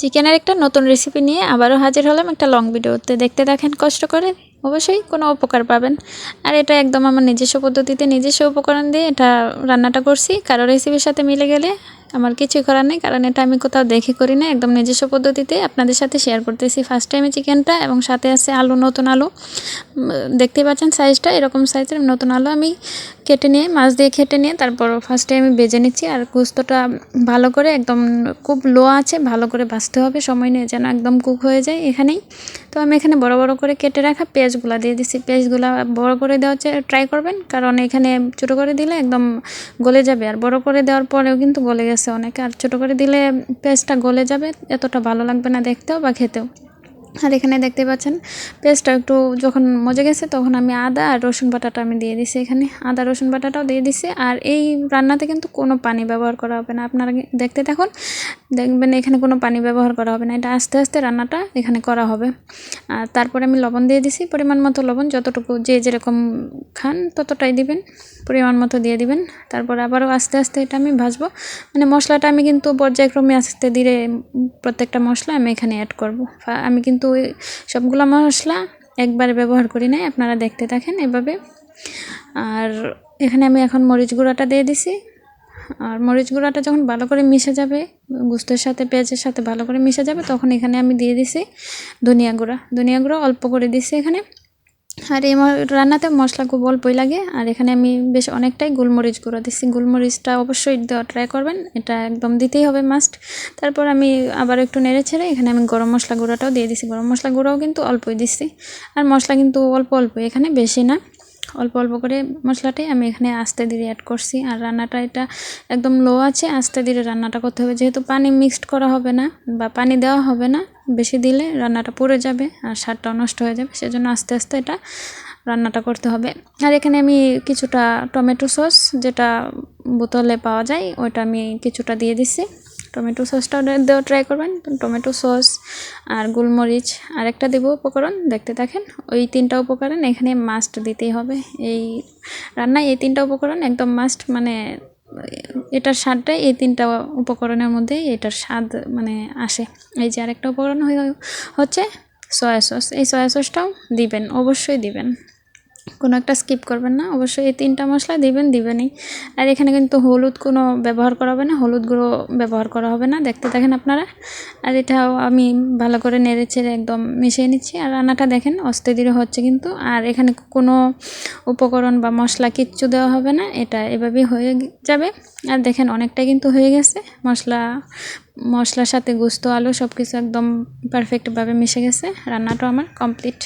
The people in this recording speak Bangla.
চিকেনের একটা নতুন রেসিপি নিয়ে আবারও হাজির হলাম একটা লং ভিডিওতে দেখতে দেখেন কষ্ট করে অবশ্যই কোনো উপকার পাবেন। আর এটা একদম আমার নিজস্ব পদ্ধতিতে নিজস্ব উপকরণ দিয়ে এটা রান্নাটা করছি। কারও রেসিপির সাথে মিলে গেলে আমার কিছুই করার নেই, কারণ এটা আমি কোথাও দেখে করি না একদম নিজস্ব পদ্ধতিতে আপনাদের সাথে শেয়ার করতেছি। ফার্স্ট টাইমে চিকেনটা এবং সাথে আছে আলু, নতুন আলু। দেখতে পাচ্ছেন সাইজটা এরকম সাইজের নতুন আলু আমি কেটে নিয়ে, মাছ দিয়ে কেটে নিয়ে, তারপর ফার্স্টে আমি বেজে নিচ্ছি। আর কুস্তটা ভালো করে একদম খুব লো আছে, ভালো করে ভাজতে হবে। সময় নিয়ে যেন একদম কুক হয়ে যায় এখানেই। তো আমি এখানে বড় বড় করে কেটে রাখা পেঁয়াজগুলো দিয়ে দিচ্ছি পেঁয়াজগুলো বড় করে দেওয়ার ট্রাই করবেন, কারণ এখানে ছোটো করে দিলে একদম গলে যাবে। আর বড় করে দেওয়ার পরেও কিন্তু গলে গেছে। অনেক। আর ছোটো করে দিলে পেঁয়াজটা গলে যাবে, এতটা ভালো লাগবে না দেখতেও বা খেতেও। আর এখানে দেখতে পাচ্ছেন, পেস্টটা একটু যখন মজে গেছে তখন আমি আদা আর রসুন বাটাটা আমি দিয়ে দিছি এখানে। আদা, রসুন বাটাটাও দিয়ে দিছি। আর এই রান্নাতে কিন্তু কোনো পানি ব্যবহার করা হবে না। আপনারা দেখতে থাকুন, দেখবেন এখানে কোনো পানি ব্যবহার করা হবে না। এটা আস্তে আস্তে রান্নাটা এখানে করা হবে। আর তারপরে আমি লবণ দিয়ে দিছি। পরিমাণ মতো লবণ, যতটুকু যে যেরকম খান ততটাই দিবেন। পরিমাণ মতো দিয়ে দিবেন। তারপর আবারও আস্তে আস্তে এটা আমি ভাজবো। মানে মশলাটা আমি কিন্তু পর্যায়ক্রমে আস্তে ধীরে প্রত্যেকটা মশলা আমি এখানে অ্যাড করব। আমি কিন্তু সবগুলো মশলা একবারে ব্যবহার করি নাই, আপনারা দেখতে থাকেন এভাবে। আর এখানে আমি এখন মরিচ গুঁড়াটা দিয়ে দিছি। আর মরিচ গুঁড়াটা যখন ভালো করে মিশে যাবে, গুস্তের সাথে, পেঁয়াজের সাথে ভালো করে মিশে যাবে, তখন এখানে আমি দিয়ে দিছি ধনিয়া গুঁড়া। ধনিয়া গুঁড়া অল্প করে দিছি এখানে। আর এই রান্নাতে মশলা খুব অল্পই লাগে। আর এখানে আমি বেশ অনেকটাই গোলমরিচ গুঁড়ো দিচ্ছি গোলমরিচটা অবশ্যই দেওয়া ট্রাই করবেন। এটা একদম দিতেই হবে মাস্ট তারপর আমি আবার একটু নেড়ে ছেড়ে এখানে আমি গরম মশলা গুঁড়োটাও দিয়ে দিছি। গরম মশলা গুঁড়োও কিন্তু অল্পই দিচ্ছি আর মশলা কিন্তু অল্প অল্প এখানে বেশি না। অল্প অল্প করে মশলাটাই আমি এখানে আস্তে ধীরে অ্যাড করছি। আর রান্নাটা এটা একদম লো আছে। আস্তে ধীরে রান্নাটা করতে হবে। যেহেতু পানি মিক্সড করা হবে না বা পানি দেওয়া হবে না বেশি দিলে রান্নাটা পুড়ে যাবে আর স্বাদটাও নষ্ট হয়ে যাবে। সেজন্য আস্তে আস্তে এটা রান্নাটা করতে হবে। আর এখানে আমি কিছুটা টমেটো সস যেটা বোতলে পাওয়া যায়, ওইটা আমি কিছুটা দিয়ে দিছি। টমেটো সসটা দেওয়া ট্রাই করবেন। টমেটো সস আর গোলমরিচ আর একটা দেবো উপকরণ। দেখতে দেখেন ওই তিনটা উপকরণ এখানে মাস্ট দিতেই হবে। এই রান্নায় এই তিনটা উপকরণ একদম মাস্ট মানে এটার স্বাদটা এই তিনটা উপকরণের মধ্যে এটার স্বাদ মানে আসে। এই যে আরেকটা উপকরণ হচ্ছে সয়া সস এই সয়া সসটাও দিবেন, অবশ্যই দিবেন। কোনো একটা স্কিপ করবেন না। অবশ্যই এই তিনটা মশলা দিবেন, দিবেনই। আর এখানে কিন্তু হলুদ কোনো ব্যবহার করা হবে না, হলুদ গুঁড়ো ব্যবহার করা হবে না, দেখতে দেখেন আপনারা। আর এটাও আমি ভালো করে নেড়ে ছেড়ে একদম মিশিয়ে নিচ্ছি। আর রান্নাটা দেখেন অস্তে ধীরে হচ্ছে কিন্তু। আর এখানে কোনো উপকরণ বা মশলা কিচ্ছু দেওয়া হবে না, এটা এভাবেই হয়ে যাবে। আর দেখেন অনেকটাই কিন্তু হয়ে গেছে। মশলা, মশলার সাথে গুস্ত, আলু সব কিছু একদম পারফেক্টভাবে মিশে গেছে। রান্নাটা আমার কমপ্লিট